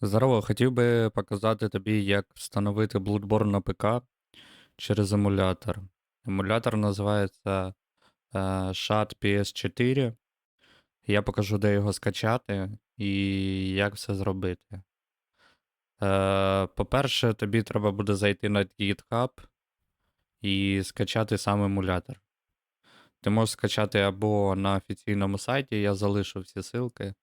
Здорово, хотів би показати тобі, як встановити Bloodborne на ПК через емулятор. Емулятор називається е, SHAD PS4. Я покажу, де його скачати і як все зробити. Е, по-перше, тобі треба буде зайти на GitHub і скачати сам емулятор. Ти можеш скачати або на офіційному сайті, я залишу всі ссылки.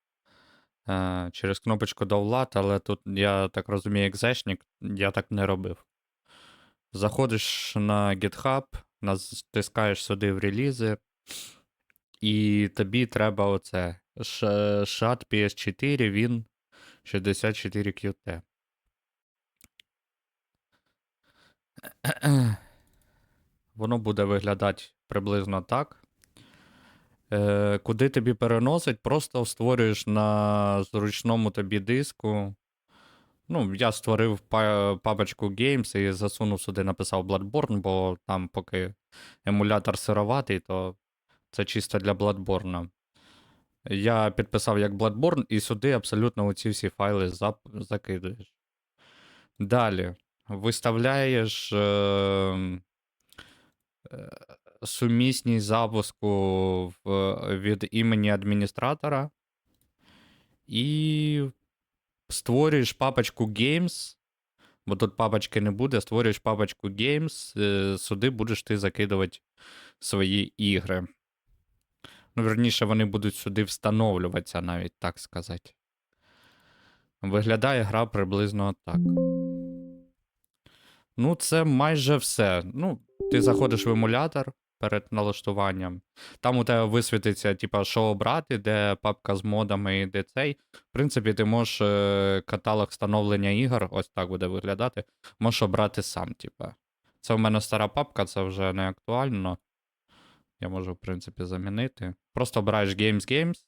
Е, через кнопочку Download, але тут, я так розумію, екзешник, я так не робив. Заходиш на GitHub, натискаєш сюди в релізи, і тобі треба оце. SHAD PS4, він 64QT. Воно буде виглядати приблизно так. Е, куди тобі переносить, просто створюєш на зручному тобі диску. Ну, я створив папочку Games і засунув сюди, написав Bloodborne, бо там поки емулятор сироватий, то це чисто для Bloodborne. Я підписав як Bloodborne, і сюди абсолютно оці всі файли закидаєш. Далі виставляєш. Е- е, сумісність запуску в, від імені адміністратора. І створюєш папочку Games. Бо тут папочки не буде, створюєш папочку Games, е, сюди будеш ти закидувати свої ігри. Ну, верніше, вони будуть сюди встановлюватися, навіть так сказати. Виглядає гра приблизно так. Ну, це майже все. Ну, ти заходиш в емулятор перед налаштуванням. Там у тебе висвітиться, типа, що обрати, де папка з модами і де цей. В принципі, ти можеш е, каталог встановлення ігор, ось так буде виглядати. Можеш обрати сам, типа. Це в мене стара папка, це вже не актуально. Я можу, в принципі, замінити. Просто обираєш Games Games.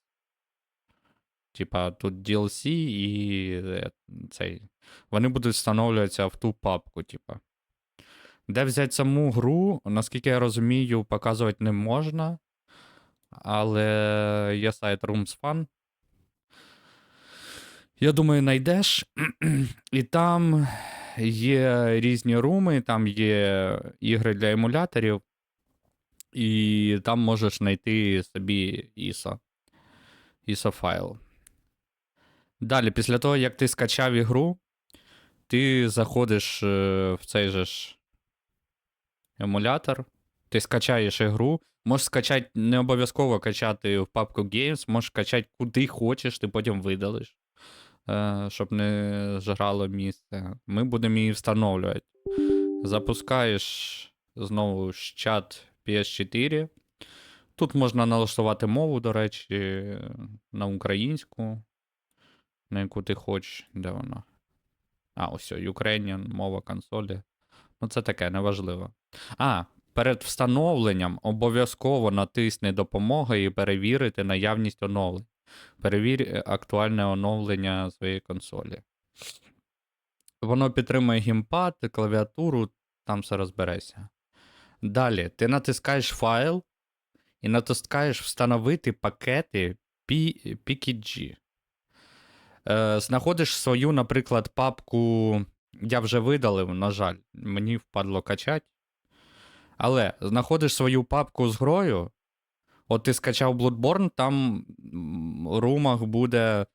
Типа, тут DLC і е, цей. Вони будуть встановлюватися в ту папку, типа. Де взяти саму гру, наскільки я розумію, показувати не можна. Але є сайт Rooms Fun. Я думаю, знайдеш. І там є різні руми, там є ігри для емуляторів. І там можеш знайти собі ISO. ISO файл. Далі, після того, як ти скачав ігру, ти заходиш е, в цей же ж емулятор, ти скачаєш ігру. Можеш скачати, не обов'язково качати в папку Games, можеш качати куди хочеш, ти потім видалиш, е, щоб не жрало місце. Ми будемо її встановлювати. Запускаєш знову чат PS4. Тут можна налаштувати мову, до речі, на українську, на яку ти хочеш. Де вона? А, ось, Ukrainian, мова консолі. Ну, це таке, неважливо. А, перед встановленням обов'язково натисни допомога і перевірити наявність оновлень. Перевір е, актуальне оновлення своєї консолі. Воно підтримує геймпад, клавіатуру, там все розбереться. Далі, ти натискаєш файл і натискаєш встановити пакети PKG. Е, знаходиш свою, наприклад, папку. Я вже видалив, на жаль, мені впадло качати. Але знаходиш свою папку з грою. От ти скачав Bloodborne, там в румах буде.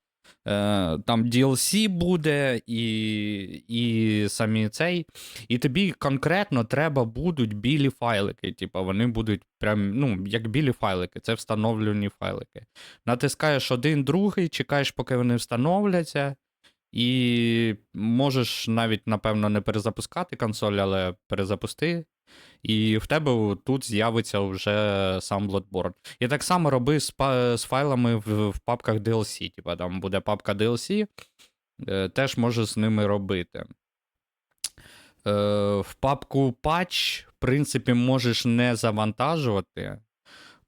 Е, там DLC буде, і, і самі цей. І тобі конкретно треба будуть білі файлики. Типа вони будуть прям, ну, як білі файлики, це встановлені файлики. Натискаєш один, другий, чекаєш, поки вони встановляться. І можеш навіть, напевно, не перезапускати консоль, але перезапусти. І в тебе тут з'явиться вже сам Bloodborne. І так само роби з, з файлами в, в папках DLC. Типа там буде папка DLC, е, теж можеш з ними робити. Е, в папку патч, в принципі, можеш не завантажувати.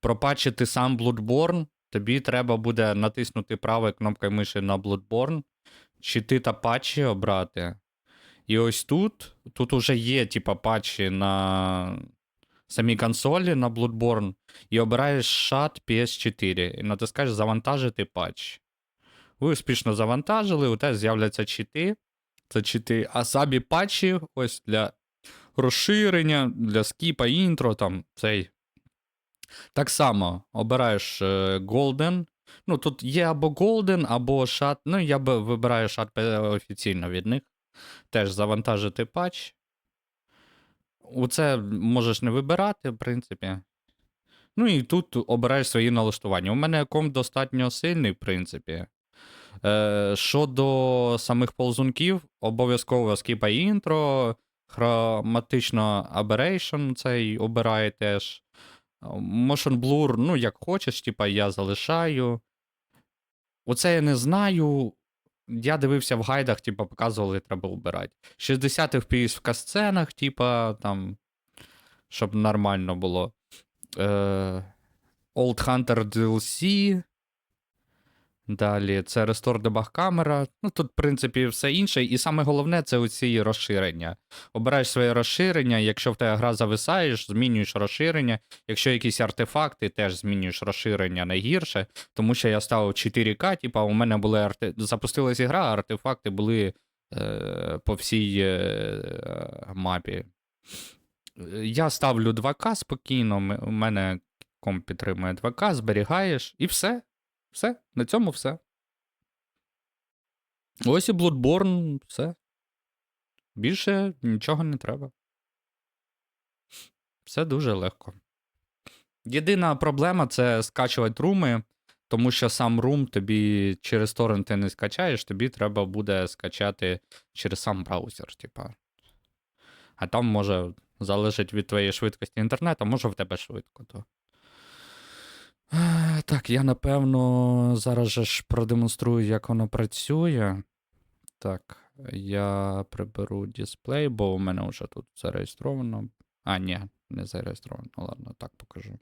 Пропатчити сам Bloodborne, тобі треба буде натиснути правою кнопкою миші на Bloodborne, щити та патчі обрати. І ось тут, тут уже є, типа, патчі на самій консолі на Bloodborne, і обираєш SHAD PS4, і натискаєш завантажити патч. Ви успішно завантажили, у тебе з'являться чити. Це чити асабі патчі, ось для розширення, для скіпа, інтро, там цей. Так само обираєш е, Golden. Ну, тут є або Golden, або шат. Ну, я би вибираю шат офіційно від них. Теж завантажити патч. Оце можеш не вибирати, в принципі. Ну і тут обираєш свої налаштування. У мене комп достатньо сильний, в принципі. Е, щодо самих ползунків, обов'язково скіпай інтро, хроматично aberration цей обирає теж. Motion blur, ну, як хочеш, типа я залишаю. Оце я не знаю. Я дивився в гайдах, типа, показували, треба обирати. 60 FPS в касценах, типа, там, щоб нормально було. Е, Old Hunter DLC. Далі це Restore Debug камера. Ну тут, в принципі, все інше. І саме головне це оці розширення. Обираєш своє розширення, якщо в тебе гра зависаєш, змінюєш розширення. Якщо якісь артефакти, теж змінюєш розширення найгірше. Тому що я ставив 4К, типа у мене були арте... запустилась гра, а артефакти були е... по всій е... мапі. Я ставлю 2К спокійно, у мене комп підтримує 2К, зберігаєш, і все. Все, на цьому все. Ось і Bloodborne, все. Більше нічого не треба. Все дуже легко. Єдина проблема це скачувати руми, тому що сам рум тобі через торренти не скачаєш, тобі треба буде скачати через сам браузер, типа. А там може залежить від твоєї швидкості інтернету, може в тебе швидко. То. Е, Так, я напевно зараз же ж продемонструю, як воно працює. Так, я приберу дисплей, бо у мене вже тут зареєстровано. А, ні, не зареєстровано. Ладно, так покажу.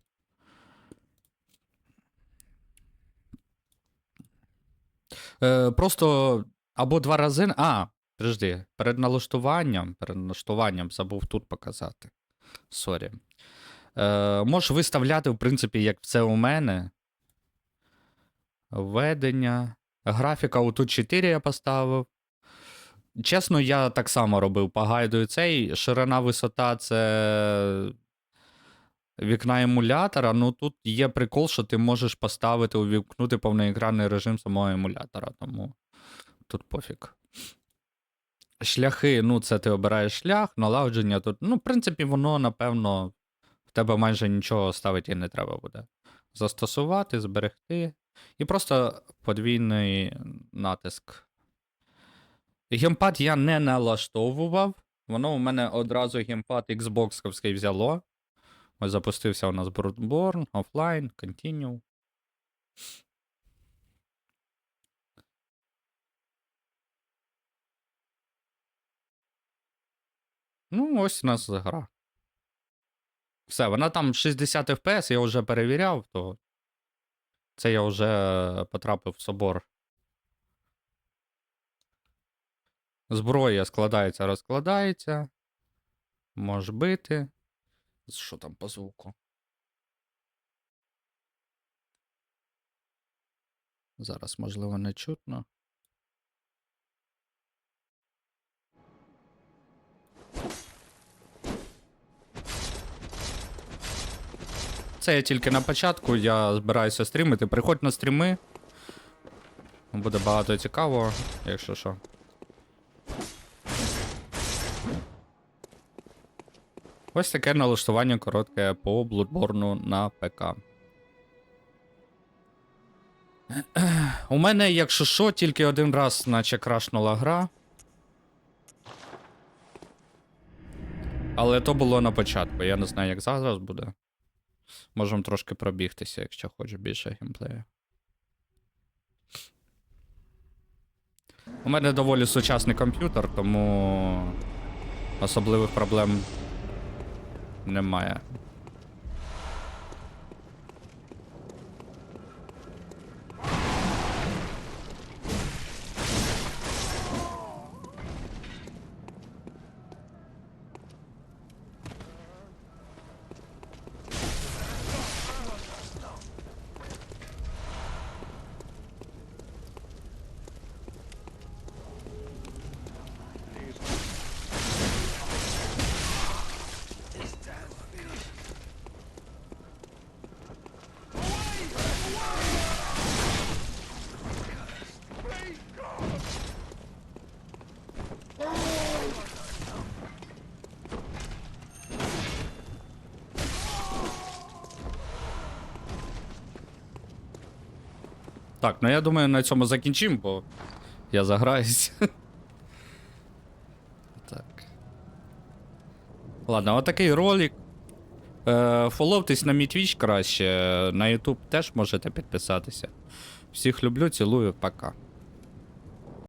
Е, просто або два рази. А, подожди, перед налаштуванням, перед налаштуванням забув тут показати. Сорі. Е, можеш виставляти, в принципі, як це у мене. Введення. Графіка отут 4 я поставив. Чесно, я так само робив по цей. Ширина висота це вікна емулятора. Ну тут є прикол, що ти можеш поставити, увімкнути повноекранний режим самого емулятора, тому тут пофіг. Шляхи, ну, це ти обираєш шлях, налагодження тут. Ну, в принципі, воно, напевно, в тебе майже нічого ставити не треба буде. Застосувати, зберегти. І просто подвійний натиск. Геймпад я не налаштовував. Воно у мене одразу геймпад Xbox взяло. Ось запустився у нас Bloodborne, офлайн, Continue. Ну, ось у нас гра. Все, вона там 60 FPS, я вже перевіряв, то це я вже потрапив в собор. Зброя складається, розкладається. Можеш бити. Що там по звуку? Зараз, можливо, не чутно. Це я тільки на початку, я збираюся стрімити. Приходь на стріми. Буде багато цікавого, якщо що. Ось таке налаштування коротке по Bloodborne на ПК. У мене, якщо що, тільки один раз, наче крашнула гра. Але то було на початку. Я не знаю, як зараз буде. Можемо трошки пробігтися, якщо хочеш більше геймплею. У мене доволі сучасний комп'ютер, тому особливих проблем немає. Так, ну я думаю, на цьому закінчимо, бо я заграюсь. так. Ладно, отакий ролик. Е, фоловтесь на мій твіч краще. На YouTube теж можете підписатися. Всіх люблю, цілую, пока.